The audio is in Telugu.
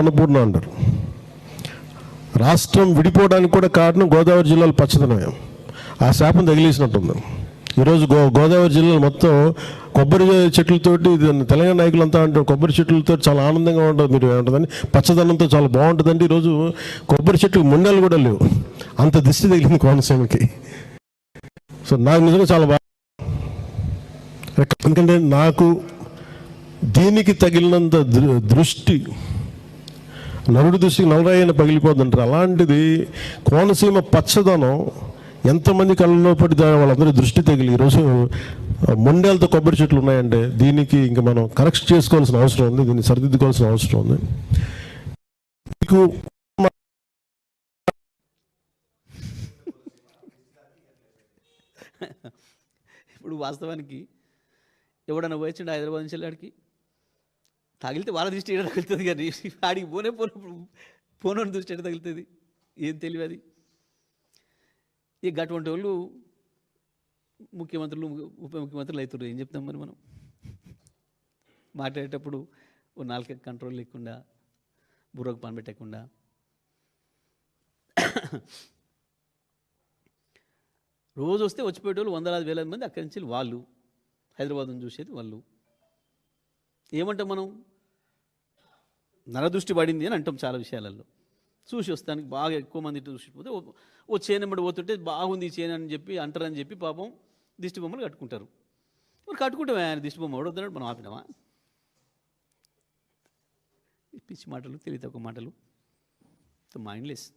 అన్నపూర్ణ అంటారు. రాష్ట్రం విడిపోవడానికి కూడా కారణం గోదావరి జిల్లాలో పచ్చదనమే. ఆ శాపం తగిలేసినట్టుంది. ఈరోజు గో గోదావరి జిల్లాలో మొత్తం కొబ్బరి చెట్లతోటి తెలంగాణ తెలంగాణ నాయకులంతా అంటారు కొబ్బరి చెట్లతో చాలా ఆనందంగా ఉంటుంది మీరు ఏమంటుందని పచ్చదనంతో చాలా బాగుంటుందండి. ఈరోజు కొబ్బరి చెట్లు ముండలు కూడా లేవు. అంత దిష్టి తగిలింది కోనసీమకి. సో నాకు నిజంగా చాలా బాగా ఎందుకంటే నాకు దీనికి తగిలినంత దృ- దృష్టి నరుడు దృష్టికి నలరాయన పగిలిపోతుంటారు. అలాంటిది కోనసీమ పచ్చదనం ఎంతమంది కళ్ళలో పడి దా- వాళ్ళందరి దృష్టి తగిలి. ఈరోజు మొండేలతో కొబ్బరి చెట్లు ఉన్నాయంటే దీనికి ఇంకా మనం కరెక్ట్ చేసుకోవాల్సిన అవసరం ఉంది. దీన్ని సరిదిద్దుకోవాల్సిన అవసరం ఉంది. మీకు ఇప్పుడు వాస్తవానికి ఎవడన్నా వచ్చిండు హైదరాబాద్ నుంచి వెళ్ళాడికి తగిలితే వాళ్ళ దృష్టి ఏడ తగులుతుంది కానీ ఆడికి పోనే పోనప్పుడు పోనోని దృష్టి ఎక్కడ తగులుతుంది? ఏం తెలియదు అది. ఇక అటువంటి వాళ్ళు ముఖ్యమంత్రులు ఉప ముఖ్యమంత్రులు అవుతారు ఏం చెప్తాం మరి మనం? మాట్లాడేటప్పుడు ఓ నాలుక కంట్రోల్ లేకుండా బుర్రకు పని పెట్టకుండా. రోజు వస్తే వచ్చిపోయేటోళ్ళు వందలాది వేల మంది అక్కడి నుంచి వాళ్ళు హైదరాబాద్ను చూసేది వాళ్ళు. ఏమంటాం మనం? నరదృష్టి పడింది అని అంటాం చాలా విషయాలలో. చూసి వస్తానికి బాగా ఎక్కువ మంది చూసిపోతే ఓ- ఓ చేను ఎంబడి పోతుంటే బాగుంది ఈ చేను అని చెప్పి అంటారని చెప్పి పాపం దిష్టి బొమ్మలు కట్టుకుంటారు. మరి కట్టుకుంటామే ఆయన దిష్టి బొమ్మ ఎవడొద్దన్నాడు మనం ఆపినామా? పిచ్చి మాటలు తెలియదు ఒక మాటలు. మైండ్లెస్.